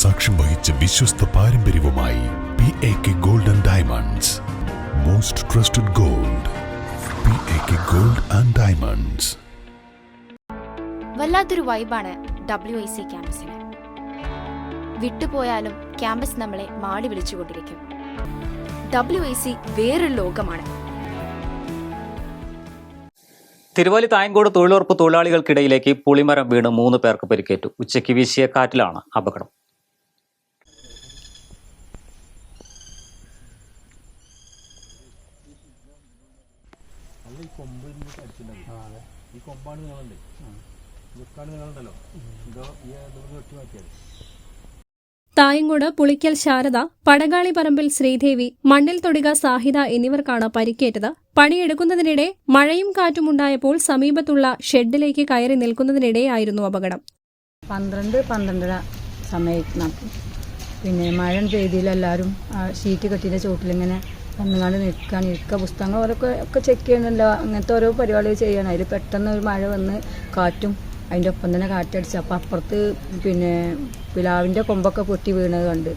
സാക്ഷ്യം വഹിച്ച വിശ്വസ്ത പാരമ്പര്യവുമായി P A K gold and diamonds most trusted gold P A K gold and diamonds വല്ലാത്തൊരു വൈബാണ് ഡബ്ല്യു ഐ സി ക്യാമ്പസിന് വിട്ടുപോയാലും ക്യാമ്പസ് നമ്മളെ മാടി വിളിച്ചുകൊണ്ടിരിക്കും. ഡബ്ല്യു ഐ സി വേറൊരു ലോകമാണ്. തിരുവല്ലി തായങ്കോട് തൊഴിലുറപ്പ് തൊഴിലാളികൾക്കിടയിലേക്ക് പുളിമരം വീണ് മൂന്ന് പേർക്ക് പരിക്കേറ്റു. ഉച്ചയ്ക്ക് വീശിയ കാറ്റിലാണ് അപകടം. ഈ കൊമ്പാണ് നിങ്ങളുണ്ട്. ഇതൊക്കെയാണ് നിങ്ങളുണ്ടല്ലോ. ഇതോ ഈ വെട്ടി മാറ്റിയത്. തായങ്കോട് പുളിക്കൽ ശാരദ പടകാളി പറമ്പിൽ ശ്രീദേവി മണ്ണിൽ തൊടിക സാഹിത എന്നിവർക്കാണ് പരിക്കേറ്റത്. പണിയെടുക്കുന്നതിനിടെ മഴയും കാറ്റും ഉണ്ടായപ്പോൾ സമീപത്തുള്ള ഷെഡിലേക്ക് കയറി നിൽക്കുന്നതിനിടെയായിരുന്നു അപകടം. പന്ത്രണ്ട് പന്ത്രണ്ടര സമയത്ത്. പിന്നെ മഴ പെയ്തില്ല എല്ലാവരും ആ ഷീറ്റ് കെട്ടിന്റെ ചോട്ടിലിങ്ങനെ വന്നുകൊണ്ട് നിൽക്കാൻ ഇരിക്കുക പുസ്തകങ്ങൾ ഓരോക്കെ ഒക്കെ ചെക്ക് ചെയ്യുന്നുണ്ട്. അങ്ങനത്തെ ഓരോ പരിപാടികൾ ചെയ്യണം. അതിൽ പെട്ടെന്ന് ഒരു മഴ വന്ന് കാറ്റും അതിന്റെ ഒപ്പം തന്നെ കാറ്റടിച്ച്. അപ്പോൾ അപ്പുറത്ത് പിന്നെ പിലാവിന്റെ കൊമ്പൊക്കെ പൊട്ടി വീണത് കണ്ട്.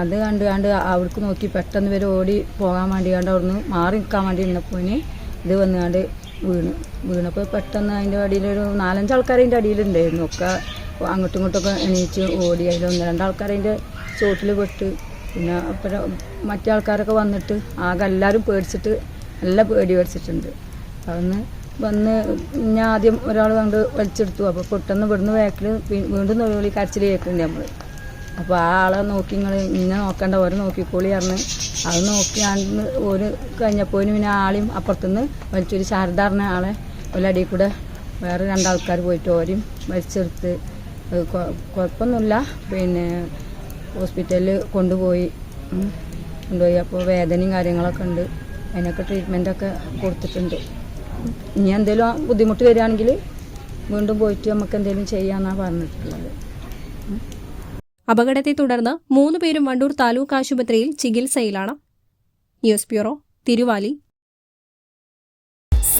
അത് കണ്ട് കണ്ട് അവിടേക്ക് നോക്കി പെട്ടെന്ന് വരെ ഓടി പോകാൻ വേണ്ടി കണ്ട് അവിടുന്ന് മാറി നിൽക്കാൻ വേണ്ടി നിന്നപ്പോയിന് ഇത് വന്നുകൊണ്ട് വീണ്. വീണപ്പോൾ പെട്ടെന്ന് അതിന്റെ അടിയിലൊരു നാലഞ്ച് ആൾക്കാർ അതിന്റെ അടിയിലുണ്ടായിരുന്നു ഒക്കെ അങ്ങോട്ടും ഇങ്ങോട്ടൊക്കെ എണീച്ച് ഓടി. അതിൽ ഒന്ന് രണ്ടാൾക്കാർ അതിന്റെ ചോട്ടിൽ പെട്ട് പിന്നെ അപ്പോഴും മറ്റേ ആൾക്കാരൊക്കെ വന്നിട്ട് ആകെ എല്ലാവരും പേടിച്ചിട്ട് നല്ല പേടി പേടിച്ചിട്ടുണ്ട് അതൊന്ന് വന്ന് ഞാൻ ആദ്യം ഒരാൾ കണ്ട് വലിച്ചെടുത്തു. അപ്പോൾ പെട്ടെന്ന് ഇവിടുന്ന് വേക്കിൽ വീണ്ടും തൊഴിലി കരച്ചിൽ കേൾക്കുന്നുണ്ട് നമ്മൾ അപ്പോൾ ആ ആളെ നോക്കി നിങ്ങൾ ഇന്നെ നോക്കണ്ട ഓരോ നോക്കിക്കോളി പറഞ്ഞ് അത് നോക്കി അന്ന് ഒരു കഴിഞ്ഞപ്പോയിന് പിന്നെ ആളെയും അപ്പുറത്തുനിന്ന് വലിച്ചൊരു ശാരദ പറഞ്ഞ ആളെ ഒരടിയിൽ കൂടെ വേറെ രണ്ടാൾക്കാർ പോയിട്ട് ഓരെയും വലിച്ചെടുത്ത്. കുഴപ്പമൊന്നുമില്ല പിന്നെ ഹോസ്പിറ്റലിൽ കൊണ്ടുപോയി. കൊണ്ടുപോയി. അപ്പോൾ വേദനയും കാര്യങ്ങളൊക്കെ ഉണ്ട്. അതിനൊക്കെ ട്രീറ്റ്മെന്റൊക്കെ കൊടുത്തിട്ടുണ്ട്. ഇനി എന്തെങ്കിലും ബുദ്ധിമുട്ട് വരികയാണെങ്കിൽ വീണ്ടും പോയിട്ട് നമുക്ക് എന്തെങ്കിലും ചെയ്യാമെന്നാണ് പറഞ്ഞിട്ടുള്ളത്. അപകടത്തെ തുടർന്ന് മൂന്ന് പേരും വണ്ടൂർ താലൂക്ക് ആശുപത്രിയിൽ ചികിത്സയിലാണ്. News bureau Thiruvali.